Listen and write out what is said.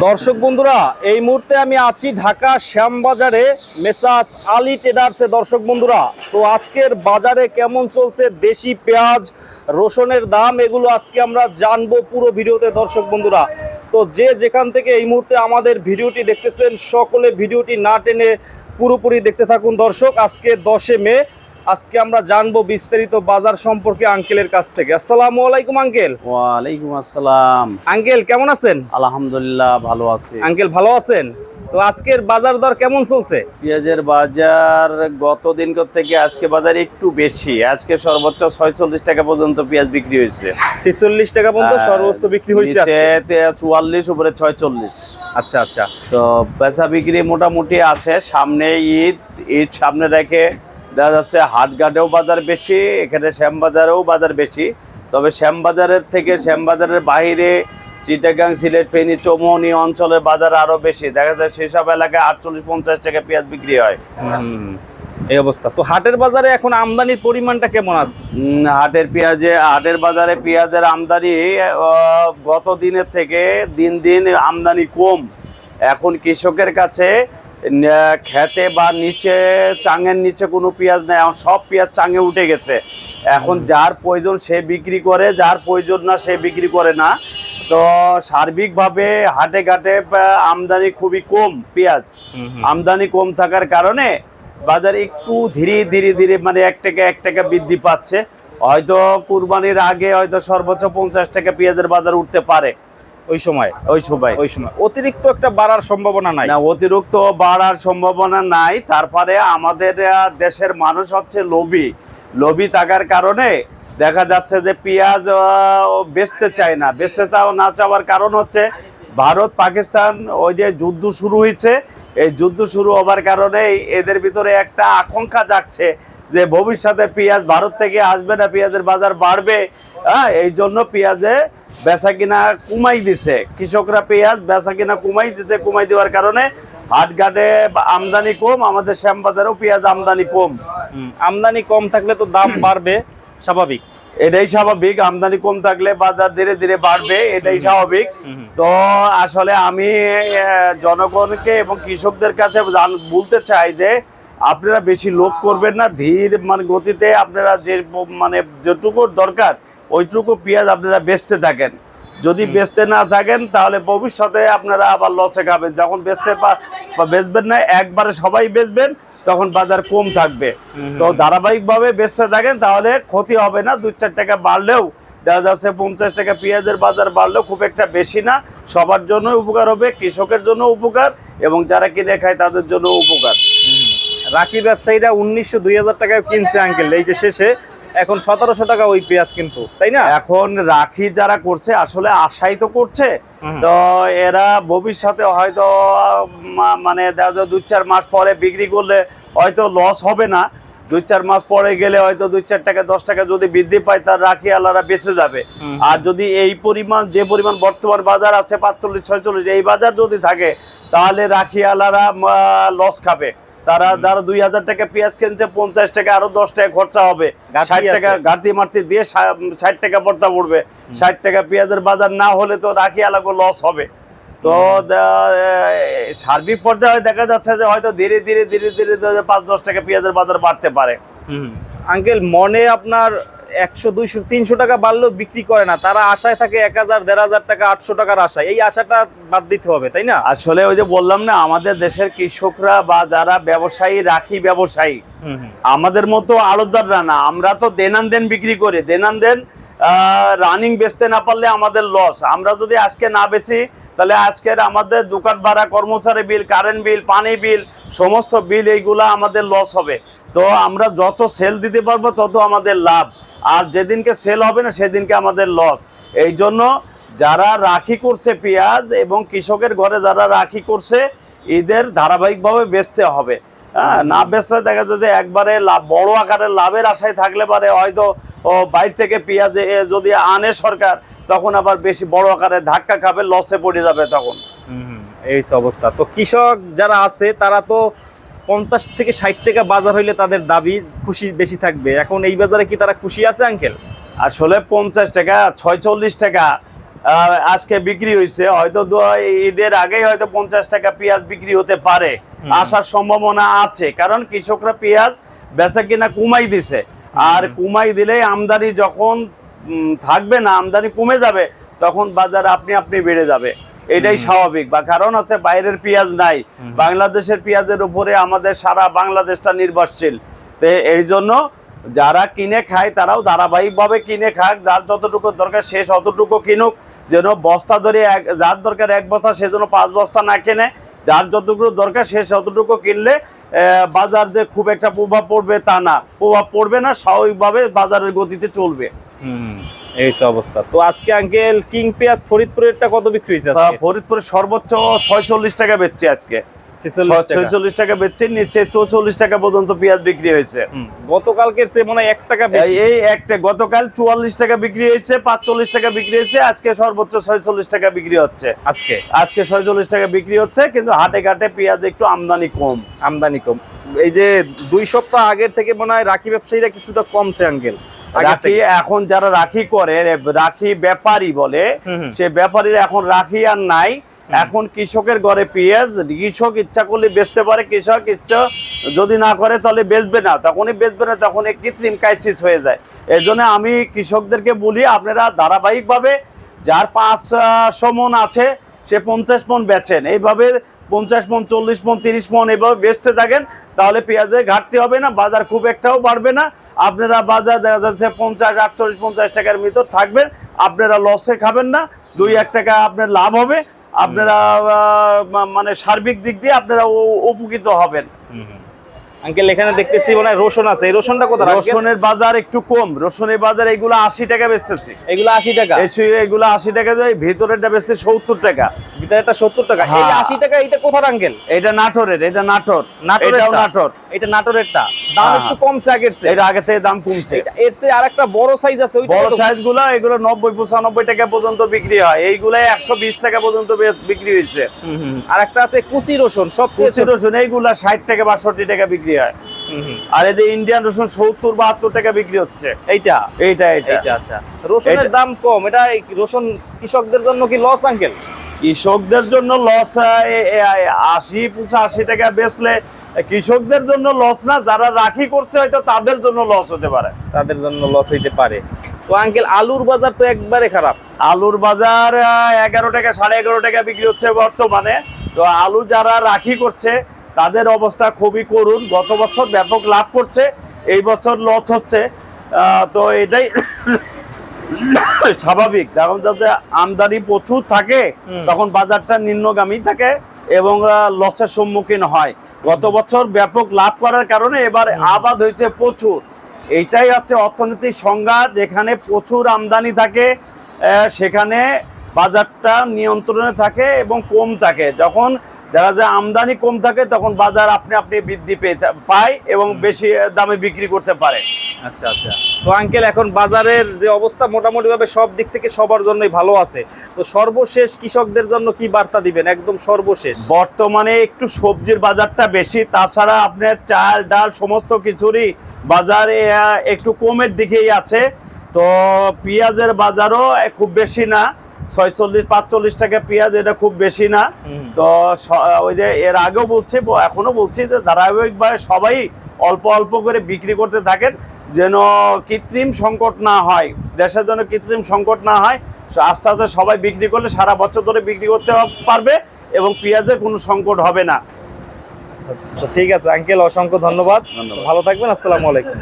দর্শক বন্ধুরা, এই মুহূর্তে আমি আছি ঢাকা শ্যামবাজারে মেসাস আলী ট্রেডার্সে দর্শক বন্ধুরা, তো আজকের বাজারে কেমন চলছে? দেশি পেঁয়াজ, রসুনের দাম, এগুলো আজকে আমরা জানব পুরো ভিডিওতে দর্শক বন্ধুরা। তো যে যেখান থেকে এই মুহূর্তে আমাদের ভিডিওটি দেখতেছেন, সকলে ভিডিওটি না টেনে পুরোপুরি দেখতে থাকুন দর্শক। আজকে দশে মে আজকে আমরা জানব বিস্তারিত বাজার সম্পর্কে আঙ্কেলের কাছ থেকে। আসসালামু আলাইকুম আঙ্কেল। ওয়ালাইকুম আসসালাম। আঙ্কেল কেমন আছেন? আলহামদুলিল্লাহ ভালো আছি। আঙ্কেল ভালো আছেন? তো আজকের বাজার দর কেমন চলছে? পেঁয়াজের বাজার গত দিন থেকে আজকে বাজার একটু বেশি। আজকে সর্বোচ্চ ছয়চল্লিশ টাকা পর্যন্ত পেঁয়াজ বিক্রি হয়েছে। ছেচল্লিশ টাকা পর্যন্ত সর্বোচ্চ বিক্রি হয়েছে। চুয়াল্লিশ উপরে ছয়চল্লিশ। আচ্ছা আচ্ছা। তো বেচা বিক্রি মোটামুটি আছে। সামনে ঈদ ঈদ সামনে রেখে দেখা যাচ্ছে হাটঘাটেও বাজার বেশি এখানে শ্যামবাজারেও বাজার বেশি। তবে শ্যামবাজারের থেকে শ্যামবাজারের বাইরে চিটাগাং সিলেট ফেনী চৌমনি অঞ্চলের বাজার আরও বেশি। দেখা যায় সেসব এলাকায় আটচল্লিশ পঞ্চাশ টাকা পেঁয়াজ বিক্রি হয়। এই অবস্থা। তো হাটের বাজারে এখন আমদানির পরিমাণটা কেমন আছে? হাটের পেঁয়াজে হাটের বাজারে পেঁয়াজের আমদানি গত দিনের থেকে দিন দিন আমদানি কম। এখন কৃষকের কাছে খেতে বা নিচে চাঙের নিচে কোনো পেঁয়াজ নেই এখন সব পেঁয়াজ চাঙে উঠে গেছে। এখন যার প্রয়োজন সে বিক্রি করে যার প্রয়োজন না সে বিক্রি করে না। তো সার্বিকভাবে হাটে ঘাটে আমদানি খুবই কম পেঁয়াজ। আমদানি কম থাকার কারণে বাজার একটু ধীরে ধীরে ধীরে মানে এক টাকা এক টাকা বৃদ্ধি পাচ্ছে। হয়তো কুরবানির আগে হয়তো সর্বোচ্চ পঞ্চাশ টাকা পেঁয়াজের বাজার উঠতে পারে। ওই সময়? ওই সময়। ওই সময়। অতিরিক্ত একটা বাড়ার সম্ভাবনা নাই? না অতিরিক্ত বাড়ার সম্ভাবনা নাই। তারপরে আমাদের দেশের মানুষ হচ্ছে লোভী। লোভী থাকার কারণে দেখা যাচ্ছে যে পেঁয়াজ বেচতে চায় না। বেচতে চাও না চাওয়ার কারণ হচ্ছে ভারত পাকিস্তান ওই যে যুদ্ধ শুরু হয়েছে। এই যুদ্ধ শুরু হবার কারণে এদের ভিতরে একটা আকাঙ্ক্ষা জাগছে যে ভবিষ্যতে পেঁয়াজ ভারত থেকে আসবে না পেঁয়াজের বাজার বাড়বে হ্যাঁ এই জন্য পেঁয়াজে বেচা কিনা কমাই দিছে। কৃষকরা পেঁয়াজ বেচা কিনা কমাই দিছে কমাই দেওয়ার কারণে হাটঘাটে আমদানি কম আমাদের শ্যামবাজারেও পেঁয়াজ আমদানি কম। আমদানি কম থাকলে তো দাম বাড়বে স্বাভাবিক। এটাই স্বাভাবিক আমদানি কম থাকলে বাজার ধীরে ধীরে বাড়বে এটাই স্বাভাবিক। তো আসলে আমি জনগণকে এবং কৃষকদের কাছে বলতে চাই যে আপনারা বেশি লোভ করবেন না ধীর মানে গতিতে আপনারা যে মানে যেটুকু দরকার ওইটুকু পেঁয়াজ আপনারা বেচতে থাকেন। যদি বেচতে না থাকেন তাহলে ভবিষ্যতে আপনারা আবার লসে খাবেন। যখন বেচতে বেচবেন না একবারে সবাই বেচবেন তখন বাজার কম থাকবে। তো ধারাবাহিকভাবে বেচতে থাকেন তাহলে ক্ষতি হবে না। দু চার টাকা বাড়লেও দেখা যাচ্ছে পঞ্চাশ টাকা পেঁয়াজের বাজার বাড়লেও খুব একটা বেশি না। সবার জন্য উপকার হবে কৃষকের জন্য উপকার এবং যারা কিনে খায় তাদের জন্য উপকার। রাখি ব্যবসায়ীরা উনিশশো দুই হাজার টাকায় কিনছে আঙ্কেল এই যে শেষে এখন সতেরোশো টাকা ওই পেঁয়াজ কিন্তু তাই না? এখন রাখি যারা করছে আসলে আশাই তো করছে। তো এরা ভবিষ্যতে হয়তো মানে দুই চার মাস পরে বিক্রি করলে হয়তো লস হবে না। দুই চার মাস পরে গেলে হয়তো দুই চার টাকা দশ টাকা যদি বৃদ্ধি পায় তার রাখি আলারা বেঁচে যাবে। আর যদি এই পরিমাণ যে পরিমাণ বর্তমান বাজার আছে পাঁচচল্লিশ ছয়চল্লিশ এই বাজার যদি থাকে তাহলে রাখি আলারা লস খাবে। তারা যারা দুই হাজার টাকা পেঁয়াজ কিনছে পঞ্চাশ টাকা আরও দশ টাকা খরচা হবে। ষাট টাকা ঘাটি মারতি দিয়ে ষাট টাকা পর্দা পড়বে। ষাট টাকা পেঁয়াজের বাজার না হলে তো রাখি আলাগো লস হবে। তো সার্বিক পর্যায়ে দেখা যাচ্ছে যে হয়তো ধীরে ধীরে ধীরে ধীরে ধীরে পাঁচ দশ টাকা পেঁয়াজের বাজার বাড়তে পারে। আঙ্কেল মনে আপনার একশো দুইশো তিনশো টাকা বাড়লেও বিক্রি করে না। তারা আশায় থাকে এক হাজার দেড় হাজার টাকা আটশো টাকার আশায়। এই আশাটা বাদ দিতে হবে তাই না? আসলে ওই যে বললাম না আমাদের দেশের কৃষকরা বা যারা ব্যবসায়ী রাখি ব্যবসায়ী আমাদের মতো আড়তদাররা না। আমরা তো দেনান দেন বিক্রি করি। দেনান দেন রানিং বেচতে না পারলে আমাদের লস আমরা যদি আজকে না বেচি তাহলে আজকের আমাদের দোকান ভাড়া কর্মচারী বিল কারেন্ট বিল পানি বিল সমস্ত বিল এইগুলা আমাদের লস হবে। তো আমরা যত সেল দিতে পারব তত আমাদের লাভ। আর যেদিনকে সেল হবে না, সেদিনকে আমাদের লস এই জন্য যারা রাখি করছে পেঁয়াজ এবং কৃষকের ঘরে যারা রাখি করছে ঈদের ধারাবাহিকভাবে বেচতে হবে। হ্যাঁ না বেচলে দেখা যায় যে একবারে লাভ বড় আকারের লাভের আশায় থাকলে পারে হয়তো, ও বাইরে থেকে পেঁয়াজ যদি আনে সরকার, তখন আবার বেশি বড় আকারে ধাক্কা খাবে লসে পড়ে যাবে তখন। এই অবস্থা। তো কৃষক যারা আছে, তারা তো পঞ্চাশ থেকে ষাট টাকা বাজার হইলে তাদের দাবি খুশি বেশি থাকবে। এখন এই বাজারে কি তারা খুশি আছে আঙ্কেল? আসলে পঞ্চাশ টাকা ছয়চল্লিশ টাকা আজকে বিক্রি হয়েছে হয়তো ঈদের আগেই হয়তো পঞ্চাশ টাকা পেঁয়াজ বিক্রি হতে পারে। আসার সম্ভাবনা আছে কারণ কৃষকরা পেঁয়াজ বেচা কিনা কুমাই দিছে। আর কুমাই দিলে আমদানি যখন থাকবে না আমদানি কমে যাবে তখন বাজার আপনি আপনি বেড়ে যাবে। এটাই স্বাভাবিক। বা কারণ হচ্ছে বাইরের পেঁয়াজ নাই। বাংলাদেশের পেঁয়াজের উপরে আমাদের সারা বাংলাদেশটা নির্ভরশীল। তো এই জন্য যারা কিনে খায় তারাও ধারাবাহিকভাবে কিনে খাক। যার যতটুকু দরকার সে অতটুকু কিনুক। যেন বস্তা ধরে এক যার দরকার এক বস্তা সে যেন পাঁচ বস্তা না কেনে। যার যতটুকু দরকার সে ততটুকু কিনলে বাজার যে খুব একটা প্রভাব পড়বে তা না। প্রভাব পড়বে না স্বাভাবিকভাবে বাজারের গতিতে চলবে। হুম। এই অবস্থা। তো আজকে আঙ্কেল কিং পেঁয়াজ ফরিদপুরেরটা কত বিক্রি হয়েছে আহ, আজকে? ফরিদপুরে সর্বোচ্চ ছয়চল্লিশ টাকা বেচছে আজকে। 46 টাকা। ছয়চল্লিশ টাকা বেচছে নিচে চৌচল্লিশ টাকা পর্যন্ত পেঁয়াজ বিক্রি হয়েছে। গতকালকের সে মনে হয় এক টাকা বেশি। এই- এই একটা গতকাল চুয়াল্লিশ টাকা বিক্রি হয়েছে পাঁচচল্লিশ টাকা বিক্রি হয়েছে আজকে সর্বোচ্চ ছয়চল্লিশ টাকা বিক্রি হচ্ছে। আজকে? আজকে ছয়চল্লিশ টাকা বিক্রি হচ্ছে কিন্তু হাটে ঘাটে পেঁয়াজ একটু আমদানি কম। আমদানি কম। এই যে দুই সপ্তাহ আগের থেকে মনে হয় রাখি ব্যবসায়ীরা কিছুটা কমছে আঙ্কেল রাখি এখন যারা রাখি করে রাখি ব্যাপারী বলে। সে ব্যাপারীর এখন রাখি আর নাই। এখন কৃষকের ঘরে পেঁয়াজ কৃষক ইচ্ছা করলে বেচতে পারে কৃষক ইচ্ছা যদি না করে তাহলে বেচবে না। তখনই বেচবে না তখন কৃত্রিম ক্রাইসিস হয়ে যায়। এই জন্য আমি কৃষকদেরকে বলি আপনারা ধারাবাহিকভাবে যার পাঁচশো মন আছে সে পঞ্চাশ মন বেচেন। এইভাবে পঞ্চাশ মন, চল্লিশ মন, তিরিশ মন এভাবে বেচতে থাকেন, তাহলে পেঁয়াজের ঘাটতি হবে না, বাজার খুব একটাও বাড়বে না। আপনারা বাজার দেখা যাচ্ছে পঞ্চাশ, আটচল্লিশ, পঞ্চাশ টাকার ভিতর থাকবেন, আপনারা লসে খাবেন না, দুই এক টাকা আপনার লাভ হবে, আপনারা মানে সার্বিক দিক দিয়ে আপনারা উপকৃত হবেন। আঙ্কেল এখানে দেখতেছি মনে রসুন আছে। এই রসুনটা রসুন রসুনের বাজার একটু কম। রসুনের বাজার এগুলো আশি টাকা বেচতেছি। এগুলো আশি টাকা? এগুলো আশি টাকা যায় ভিতরেরটা বেচতে সত্তর টাকা। ভিতরেটা সত্তর টাকা? হ্যাঁ। আশি টাকা এটা কোথার আঙ্কেল এটা নাটোরের এটা নাটোর। নাটোরের নাটোর। এটা নাটোরেরটা? দাম হ্যাঁ, একটু। কমছে আগের চেয়ে। এটা আগে থেকে দাম কমছে। এর চেয়ে আরেকটা বড় সাইজ আছে বড় এগুলো নব্বই পঁচানব্বই টাকা পর্যন্ত বিক্রি হয়। এইগুলো একশো বিশ টাকা পর্যন্ত বিক্রি হয়েছে। আর একটা আছে কুচি রসুন সবচেয়ে কুচি রসুন এইগুলা ষাট টাকা বাষট্টি টাকা বিক্রি হয় হুম, হুম। আর এই যে ইন্ডিয়ান রসুন সত্তর বাহাত্তর টাকা বিক্রি হচ্ছে। এইটা? এইটা এইটা। এইটা আচ্ছা। রসুনের দাম কম এটা রসুন কৃষকদের জন্য কি লস আঙ্কেল কৃষকদের জন্য লস আশি পঁচাশি টাকা বেচলে কৃষকদের জন্য লস না যারা রাখি করছে হয়তো তাদের জন্য লস হতে পারে। তাদের জন্য লস হইতে পারে। তো আঙ্কেল আলুর বাজার তো একবারে খারাপ। আলুর বাজার এগারো টাকা সাড়ে এগারো টাকা বিক্রি হচ্ছে বর্তমানে। তো আলু যারা রাখি করছে তাদের অবস্থা খুবই করুণ। গত বছর ব্যাপক লাভ করছে এই বছর লস হচ্ছে। তো এটাই স্বাভাবিক। যখন যাতে আমদানি প্রচুর থাকে তখন বাজারটা নিম্নগামী থাকে এবং লসের সম্মুখীন হয়। গত বছর ব্যাপক লাভ করার কারণে এবার আবাদ হয়েছে প্রচুর। এইটাই হচ্ছে অর্থনৈতিক সংজ্ঞা যেখানে প্রচুর আমদানি থাকে সেখানে বাজারটা নিয়ন্ত্রণে থাকে এবং কম থাকে। যখন যারা যে আমদানি কম থাকে তখন বাজার আপনি আপনি বৃদ্ধি পেয়ে পায় এবং বেশি দামে বিক্রি করতে পারে। আচ্ছা আচ্ছা। তো আঙ্কেল এখন বাজারের যে অবস্থা মোটামুটি ভাবে সব দিক থেকে সবার জন্যই ভালো আছে। তো সর্বশেষ কৃষকদের জন্য কি বার্তা দিবেন? একদম সর্বশেষ। বর্তমানে একটু সবজির বাজারটা বেশি তাছাড়া আপনার চাল ডাল সমস্ত কিছুরই বাজারে একটু কমের দিকেই আছে। তো পেঁয়াজের বাজারও খুব বেশি না। ছয়চল্লিশ পাঁচচল্লিশ টাকা পেঁয়াজ এটা খুব বেশি না। তো ওই যে এর আগেও বলছি এখনও বলছি যে ধারাবাহিকভাবে সবাই অল্প অল্প করে বিক্রি করতে থাকেন যেন কৃত্রিম সংকট না হয় দেশের জন্য কৃত্রিম সংকট না হয় আস্তে আস্তে সবাই বিক্রি করলে সারা বছর ধরে বিক্রি করতে পারবে এবং পেঁয়াজের কোনো সংকট হবে না। আচ্ছা, ঠিক আছে আঙ্কেল অসংখ্য ধন্যবাদ। ভালো থাকবেন আসসালামু আলাইকুম।